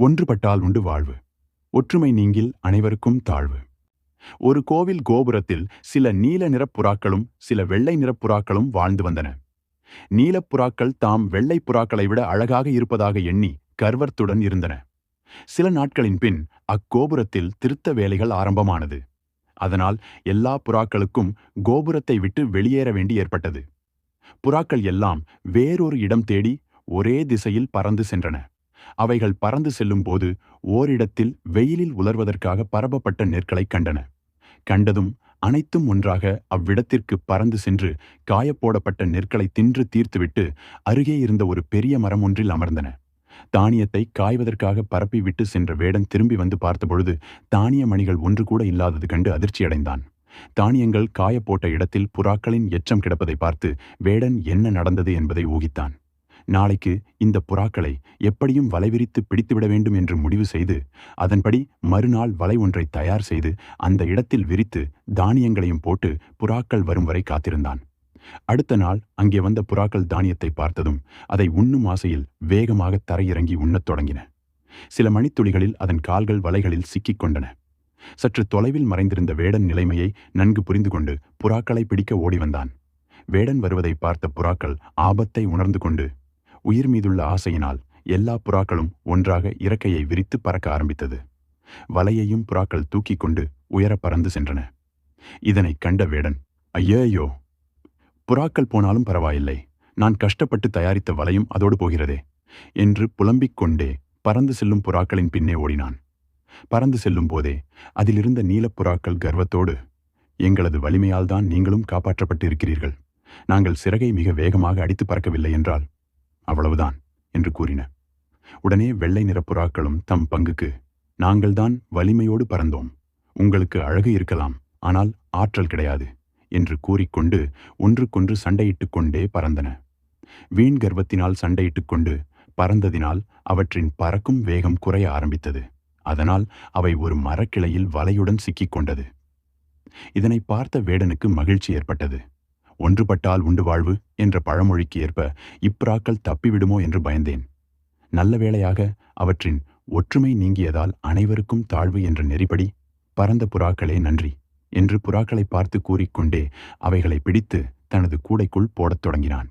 ஒன்றுபட்டால் உண்டு வாழ்வு. ஒற்றுமை நீங்கில் அனைவருக்கும் தாழ்வு. ஒரு கோவில் கோபுரத்தில் சில நீல நிறப் புறாக்களும் சில வெள்ளை நிறப் புறாக்களும் வாழ்ந்து வந்தன. நீலப் புறாக்கள் தாம் வெள்ளைப் புறாக்களை விட அழகாக இருப்பதாக எண்ணி கர்வத்துடன் இருந்தன. சில நாட்களின் பின் அக்கோபுரத்தில் திருத்த வேலைகள் ஆரம்பமானது. அதனால் எல்லா புறாக்களுக்கும் கோபுரத்தை விட்டு வெளியேற வேண்டி ஏற்பட்டது. புறாக்கள் எல்லாம் வேறொரு இடம் தேடி ஒரே திசையில் பறந்து சென்றன. அவைகள் பறந்து செல்லும்போது ஓரிடத்தில் வெயிலில் உலர்வதற்காக பரப்பப்பட்ட நெற்களைக் கண்டன. கண்டதும் அனைத்தும் ஒன்றாக அவ்விடத்திற்கு பறந்து சென்று காயப்போடப்பட்ட நெற்களை தின்று தீர்த்துவிட்டு அருகே இருந்த ஒரு பெரிய மரம் ஒன்றில் அமர்ந்தன. தானியத்தை காய்வதற்காக பரப்பிவிட்டு சென்ற வேடன் திரும்பி வந்து பார்த்தபொழுது தானிய மணிகள் ஒன்று கூட இல்லாதது கண்டு அதிர்ச்சியடைந்தான். தானியங்கள் காயப்போட்ட இடத்தில் புறாக்களின் எச்சம் கிடப்பதை பார்த்து வேடன் என்ன நடந்தது என்பதை ஊகித்தான். நாளைக்கு இந்த புறாக்களை எப்படியும் வலைவிரித்து பிடித்துவிட வேண்டும் என்று முடிவு செய்து அதன்படி மறுநாள் வலை ஒன்றை தயார் செய்து அந்த இடத்தில் விரித்து தானியங்களையும் போட்டு புறாக்கள் வரும் வரை காத்திருந்தான். அடுத்த நாள் அங்கே வந்த புறாக்கள் தானியத்தை பார்த்ததும் அதை உண்ணும் ஆசையில் வேகமாக தரையிறங்கி உண்ணத் தொடங்கின. சில மணித்துளிகளில் அதன் கால்கள் வலைகளில் சிக்கிக் கொண்டன. சற்று தொலைவில் மறைந்திருந்த வேடன் நிலைமையை நன்கு புரிந்து கொண்டு புறாக்களை பிடிக்க ஓடி வந்தான். வேடன் வருவதை பார்த்த புறாக்கள் ஆபத்தை உணர்ந்து கொண்டு உயிர் மீதுள்ள ஆசையினால் எல்லா புறாக்களும் ஒன்றாக இறக்கையை விரித்து பறக்க ஆரம்பித்தது. வலையையும் புறாக்கள் தூக்கிக் கொண்டு உயர பறந்து சென்றன. இதனைக் கண்ட வேடன் ஐயையோ! புறாக்கள் போனாலும் பரவாயில்லை. நான் கஷ்டப்பட்டு தயாரித்த வலையும் அதோடு போகிறதே என்று புலம்பிக் கொண்டே பறந்து செல்லும் புறாக்களின் பின்னே ஓடினான். பறந்து செல்லும் போதே அதிலிருந்த நீலப் புறாக்கள் கர்வத்தோடு எங்களது வலிமையால்தான் நீங்களும் காப்பாற்றப்பட்டு இருக்கிறீர்கள் நாங்கள் சிறகை மிக வேகமாக அடித்து பறக்கவில்லை என்றால் அவ்வளவுதான் என்று கூறின. உடனே வெள்ளை நிற புறாக்களும் தம் பங்குக்கு நாங்கள்தான் வலிமையோடு பறந்தோம். உங்களுக்கு அழகு இருக்கலாம் ஆனால் ஆற்றல் கிடையாது என்று கூறிக்கொண்டு ஒன்றுக்கொன்று சண்டையிட்டுக் கொண்டே பறந்தன. வீண் கர்வத்தினால் சண்டையிட்டுக் கொண்டு பறந்ததினால் அவற்றின் பறக்கும் வேகம் குறைய ஆரம்பித்தது. அதனால் அவை ஒரு மரக்கிளையில் வலையுடன் சிக்கிக் கொண்டது. இதனை பார்த்த வேடனுக்கு மகிழ்ச்சி ஏற்பட்டது. ஒன்றுபட்டால் உண்டு வாழ்வு என்ற பழமொழிக்கு ஏற்ப இப்புறாக்கள் தப்பிவிடுமோ என்று பயந்தேன். நல்ல வேளையாக அவற்றின் ஒற்றுமை நீங்கியதால் அனைவருக்கும் தாழ்வு என்ற நெறிப்படி பரந்த புறாக்களே நன்றி என்று புறாக்களை பார்த்து கூறிக்கொண்டே அவைகளை பிடித்து தனது கூடைக்குள் போடத் தொடங்கினான்.